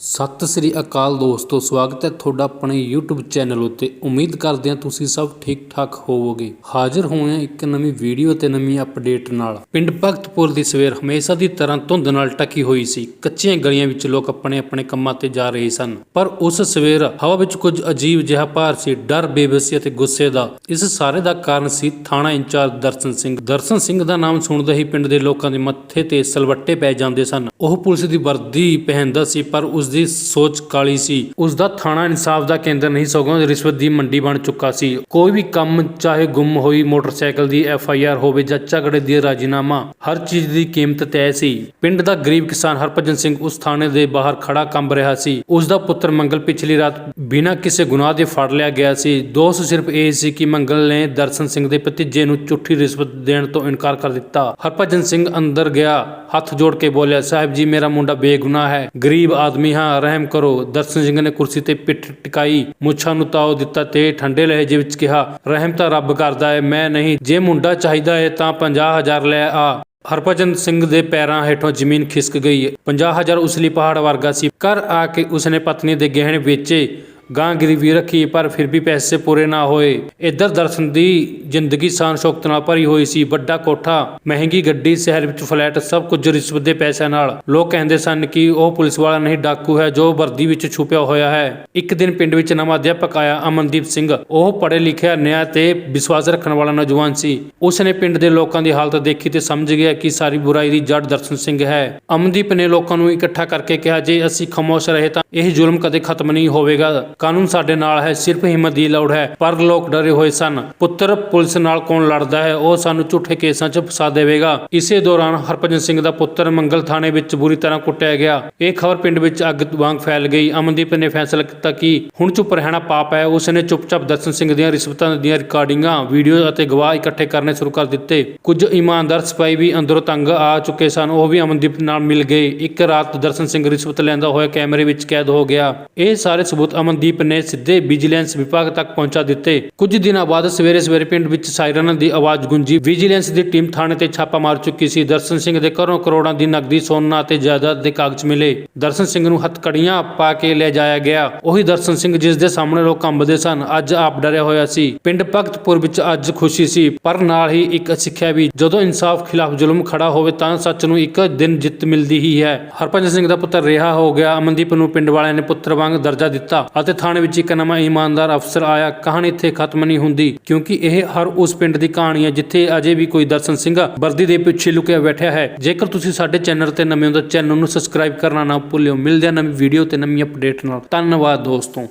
ਸਤਿ ਸ੍ਰੀ ਅਕਾਲ ਦੋਸਤੋ, ਸਵਾਗਤ ਹੈ ਤੁਹਾਡਾ ਆਪਣੇ YouTube ਚੈਨਲ ਉੱਤੇ। ਉਮੀਦ ਕਰਦੇ ਹਾਂ ਤੁਸੀਂ ਸਭ ਠੀਕ ਠਾਕ ਹੋਵੋਗੇ। ਹਾਜ਼ਰ ਹੋਏ ਹਾਂ ਇੱਕ ਨਵੀਂ ਵੀਡੀਓ ਤੇ ਨਵੀਂ ਅਪਡੇਟ ਨਾਲ। ਪਿੰਡ ਭਗਤਪੁਰ ਦੀ ਸਵੇਰ ਹਮੇਸ਼ਾ ਦੀ ਤਰ੍ਹਾਂ ਧੁੰਦ ਨਾਲ ਟਕੀ ਹੋਈ ਸੀ। ਕੱਚੀਆਂ ਗਲੀਆਂ ਵਿੱਚ ਲੋਕ ਆਪਣੇ ਆਪਣੇ ਕੰਮਾਂ ਤੇ ਜਾ ਰਹੇ ਸਨ। ਪਰ ਉਸ ਸਵੇਰ ਹਵਾ ਵਿੱਚ ਕੁਝ ਅਜੀਬ ਜਿਹਾ ਭਾਰ ਸੀ, ਡਰ ਬੇਬਸੀ ਅਤੇ ਗੁੱਸੇ ਦਾ। ਇਸ ਸਾਰੇ ਦਾ ਕਾਰਨ ਸੀ ਥਾਣਾ ਇੰਚਾਰਜ ਦਰਸ਼ਨ ਸਿੰਘ। ਦਰਸ਼ਨ ਸਿੰਘ ਦਾ ਨਾਮ ਸੁਣਦੇ ਹੀ ਪਿੰਡ ਦੇ ਲੋਕਾਂ ਦੇ ਮੱਥੇ ਤੇ ਸਲਵੱਟੇ ਪੈ ਜਾਂਦੇ ਸਨ। ਉਹ ਪੁਲਿਸ ਦੀ ਵਰਦੀ ਪਹਿਨਦਾ ਸੀ, ਪਰ ਉਸ ਦੀ ਸੋਚ ਕਾਲੀ ਸੀ। ਉਸ ਦਾ ਥਾਣਾ ਇਨਸਾਫ ਦਾ ਕੇਂਦਰ ਨਹੀਂ ਸਗੋਂ ਰਿਸ਼ਵਤ ਦੀ ਮੰਡੀ ਬਣ ਚੁੱਕਾ ਸੀ। ਕੋਈ ਵੀ ਕੰਮ ਚਾਹੇ ਗੁੰਮ ਹੋਈ ਮੋਟਰਸਾਈਕਲ ਦੀ ਐਫ ਆਈ ਆਰ ਹੋਵੇ ਜਾਂ ਝਗੜੇ ਦੀ ਰਾਜੀਨਾਮਾ, ਹਰ ਚੀਜ਼ ਦੀ ਕੀਮਤ ਤੈਅ ਸੀ। ਪਿੰਡ ਦਾ ਗਰੀਬ ਕਿਸਾਨ ਹਰਭਜਨ ਸਿੰਘ ਉਸ ਥਾਣੇ ਦੇ ਬਾਹਰ ਖੜਾ ਕੰਬ ਰਿਹਾ ਸੀ। ਉਸ ਦਾ ਪੁੱਤਰ ਮੰਗਲ ਪਿਛਲੀ ਰਾਤ ਬਿਨਾਂ ਕਿਸੇ ਗੁਨਾਹ ਦੇ ਫੜ ਲਿਆ ਗਿਆ ਸੀ। ਦੋਸ਼ ਸਿਰਫ ਇਹ ਸੀ ਕਿ ਮੰਗਲ ਨੇ ਦਰਸ਼ਨ ਸਿੰਘ ਦੇ ਭਤੀਜੇ ਨੂੰ ਝੂਠੀ ਰਿਸ਼ਵਤ ਦੇਣ ਤੋਂ ਇਨਕਾਰ ਕਰ ਦਿੱਤਾ। ਹਰਭਜਨ ਸਿੰਘ ਅੰਦਰ ਗਿਆ, ਹੱਥ ਜੋੜ ਕੇ ਬੋਲਿਆ, ਸਾਹਿਬ ਜੀ, ਮੇਰਾ ਮੁੰਡਾ ਬੇਗੁਨਾਹ ਹੈ। ਗਰੀਬ ਆਦਮੀ ਹਾਂ, ਰਹਿਮ ਕਰੋ। ਦਰਸ਼ਨ ਸਿੰਘ ਨੇ ਕੁਰਸੀ ਤੇ ਪਿੱਠ ਟਿਕਾਈ, ਮੁੱਛਾਂ ਨੂੰ ਤਾਉ ਦਿੱਤਾ ਤੇ ਠੰਡੇ ਲਹਿਜੇ ਵਿੱਚ ਕਿਹਾ, ਰਹਿਮ ਤਾਂ ਰੱਬ ਕਰਦਾ ਹੈ ਮੈਂ ਨਹੀਂ। ਜੇ ਮੁੰਡਾ ਚਾਹੀਦਾ ਹੈ ਤਾਂ 50000 ਲੈ ਆ। ਹਰਭਜਨ ਸਿੰਘ ਦੇ ਪੈਰਾਂ ਹੇਠੋਂ ਜ਼ਮੀਨ ਖਿਸਕ ਗਈ। 50000 ਉਸਲੀ ਪਹਾੜ ਵਰਗਾ ਸੀ। ਘਰ ਆ ਕੇ ਉਸਨੇ ਪਤਨੀ ਦੇ ਗਹਿਣੇ ਵੇਚੇ। ਗਾਂ ਗਰੀਬੀ ਰੱਖੀ, ਪਰ ਫਿਰ ਵੀ ਪੈਸੇ ਪੂਰੇ ਨਾ ਹੋਏ। ਇੱਧਰ ਦਰਸ਼ਨ ਦੀ ਜ਼ਿੰਦਗੀ ਸ਼ਾਨ ਸ਼ੌਕਤ ਨਾਲ ਭਰੀ ਹੋਈ ਸੀ। ਵੱਡਾ ਕੋਠਾ, ਮਹਿੰਗੀ ਗੱਡੀ, ਸ਼ਹਿਰ ਵਿੱਚ ਫਲੈਟ, ਸਭ ਕੁਝ ਰਿਸ਼ਵਤ ਦੇ ਪੈਸਿਆਂ ਨਾਲ। ਲੋਕ ਕਹਿੰਦੇ ਸਨ ਕਿ ਉਹ ਪੁਲਿਸ ਵਾਲਾ ਨਹੀਂ, ਡਾਕੂ ਹੈ ਜੋ ਵਰਦੀ ਵਿੱਚ ਛੁਪਿਆ ਹੋਇਆ ਹੈ। ਇੱਕ ਦਿਨ ਪਿੰਡ ਵਿੱਚ ਨਵਾਂ ਅਧਿਆਪਕ ਆਇਆ, ਅਮਨਦੀਪ ਸਿੰਘ। ਉਹ ਪੜ੍ਹੇ ਲਿਖਿਆ, ਨਿਆਂ ਤੇ ਵਿਸ਼ਵਾਸ ਰੱਖਣ ਵਾਲਾ ਨੌਜਵਾਨ ਸੀ। ਉਸ ਨੇ ਪਿੰਡ ਦੇ ਲੋਕਾਂ ਦੀ ਹਾਲਤ ਦੇਖੀ ਤੇ ਸਮਝ ਗਿਆ ਕਿ ਸਾਰੀ ਬੁਰਾਈ ਦੀ ਜੜ ਦਰਸ਼ਨ ਸਿੰਘ ਹੈ। ਅਮਨਦੀਪ ਨੇ ਲੋਕਾਂ ਨੂੰ ਇਕੱਠਾ ਕਰਕੇ ਕਿਹਾ, ਜੇ ਅਸੀਂ ਖਾਮੋਸ਼ ਰਹੇ ਤਾਂ ਇਹ ਜ਼ੁਲਮ ਕਦੇ ਖਤਮ ਨਹੀਂ ਹੋਵੇਗਾ। ਕਾਨੂੰਨ ਸਾਡੇ ਨਾਲ ਹੈ, ਸਿਰਫ ਹਿੰਮਤ ਦੀ ਲੋੜ ਹੈ, ਪਰ ਲੋਕ ਡਰੇ ਹੋਏ ਸਨ। ਪੁੱਤਰ ਪੁਲਿਸ ਨਾਲ ਕੌਣ ਲੜਦਾ ਹੈ, ਉਹ ਸਾਨੂੰ ਝੂਠੇ ਕੇਸਾਂ 'ਚ ਫਸਾ ਦੇਵੇਗਾ। ਇਸੇ ਦੌਰਾਨ ਹਰਭਜਨ ਸਿੰਘ ਦਾ ਪੁੱਤਰ ਮੰਗਲ ਥਾਣੇ ਵਿੱਚ ਬੁਰੀ ਤਰ੍ਹਾਂ ਕੁੱਟਿਆ ਗਿਆ। ਇਹ ਖਬਰ ਪਿੰਡ ਵਿੱਚ ਅੱਗ ਵਾਂਗ ਫੈਲ ਗਈ। ਅਮਨਦੀਪ ਨੇ ਫੈਸਲਾ ਕੀਤਾ ਕਿ ਹੁਣ ਚੁੱਪ ਰਹਿਣਾ ਪਾਪ ਹੈ। ਉਸ ਨੇ ਚੁੱਪਚਾਪ ਦਰਸ਼ਨ ਸਿੰਘ ਦੀਆਂ ਰਿਸ਼ਵਤਾਂ ਦੀਆਂ ਰਿਕਾਰਡਿੰਗਾਂ ਵੀਡੀਓ ਅਤੇ ਗਵਾਹ ਇਕੱਠੇ ਕਰਨੇ ਸ਼ੁਰੂ ਕਰ ਦਿੱਤੇ। ਕੁਝ ਇਮਾਨਦਾਰ ਸਿਪਾਹੀ ਵੀ ਅੰਦਰੋਂ ਤੰਗ ਆ ਚੁੱਕੇ ਸਨ। ਉਹ ਵੀ ਅਮਨਦੀਪ ਨਾਲ ਮਿਲ ਗਏ। ਇੱਕ ਰਾਤ ਦਰਸ਼ਨ ਸਿੰਘ ਰਿਸ਼ਵਤ ਲੈਂਦਾ ਹੋਇਆ ਕੈਮਰੇ ਵਿੱਚ ਕੈਦ ਹੋ ਗਿਆ। ਇਹ ਸਾਰੇ ਸਬੂਤ ਅਮਨਦੀਪ ਨੇ ਸਿੱਧੇ ਵਿਜੀਲੈਂਸ ਵਿਭਾਗ ਤੱਕ ਪਹੁੰਚਾ ਦਿੱਤੇ। ਕੁਝ ਦਿਨਾਂ ਬਾਅਦ ਸਵੇਰੇ ਸਵੇਰੇ ਪਿੰਡ ਵਿੱਚ ਸਾਇਰਨ ਦੀ ਆਵਾਜ਼ ਗੂੰਜੀ। ਵਿਜੀਲੈਂਸ ਦੀ ਟੀਮ ਥਾਣੇ ਤੇ ਛਾਪਾ ਮਾਰ ਚੁੱਕੀ ਸੀ। ਦਰਸ਼ਨ ਸਿੰਘ ਦੇ ਘਰੋਂ ਕਰੋੜਾਂ ਦੀ ਨਕਦੀ, ਸੋਨਾ ਤੇ ਜਾਇਦਾਦ ਦੇ ਕਾਗਜ਼ ਮਿਲੇ। ਦਰਸ਼ਨ ਸਿੰਘ ਨੂੰ ਹੱਥਕੜੀਆਂ ਪਾ ਕੇ ਲੈ ਜਾਇਆ ਗਿਆ। ਉਹੀ ਦਰਸ਼ਨ ਸਿੰਘ ਜਿਸ ਦੇ ਸਾਹਮਣੇ ਲੋਕ ਕੰਬਦੇ ਸਨ। ਅੱਜ ਆਪ ਡਰਿਆ ਹੋਇਆ ਸੀ। ਪਿੰਡ ਭਗਤਪੁਰ ਵਿੱਚ ਅੱਜ ਖੁਸ਼ੀ ਸੀ, ਪਰ ਨਾਲ ਹੀ ਇੱਕ ਸਿੱਖਿਆ ਵੀ। ਜਦੋਂ ਇਨਸਾਫ ਖਿਲਾਫ ਜ਼ੁਲਮ ਖੜਾ ਹੋਵੇ ਤਾਂ ਸੱਚ ਨੂੰ ਇੱਕ ਦਿਨ ਜਿੱਤ ਮਿਲਦੀ ਹੀ ਹੈ। ਹਰਭਜਨ ਸਿੰਘ ਦਾ ਪੁੱਤਰ ਰਿਹਾ ਹੋ ਗਿਆ। ਅਮਨਦੀਪ ਨੂੰ ਪਿੰਡ ਵਾਲਿਆਂ ਨੇ ਪੁੱਤਰ ਵਾਂਗ ਦਰਜਾ ਦਿੱਤਾ ਅਤੇ ਥਾਣੇ ਵਿੱਚ ਇੱਕ ਨਵਾਂ ਇਮਾਨਦਾਰ ਅਫਸਰ ਆਇਆ। ਕਹਾਣੀ ਇੱਥੇ ਖਤਮ ਨਹੀਂ ਹੁੰਦੀ, ਕਿਉਂਕਿ ਇਹ ਹਰ ਉਸ ਪਿੰਡ ਦੀ ਕਹਾਣੀ ਹੈ ਜਿੱਥੇ ਅਜੇ ਵੀ ਕੋਈ ਦਰਸ਼ਨ ਸਿੰਘ ਵਰਦੀ ਦੇ ਪਿੱਛੇ ਲੁਕਿਆ ਬੈਠਿਆ ਹੈ। ਜੇਕਰ ਤੁਸੀਂ ਸਾਡੇ ਚੈਨਲ ਤੇ ਨਵੇਂ ਹੋ ਤਾਂ ਚੈਨਲ ਨੂੰ ਸਬਸਕ੍ਰਾਈਬ ਕਰਨਾ ਨਾ ਭੁੱਲਿਓ। ਮਿਲਦੇ ਹਾਂ ਨਵੀਂ ਵੀਡੀਓ ਤੇ ਨਵੀਂ ਅਪਡੇਟ ਨਾਲ। ਧੰਨਵਾਦ ਦੋਸਤੋ।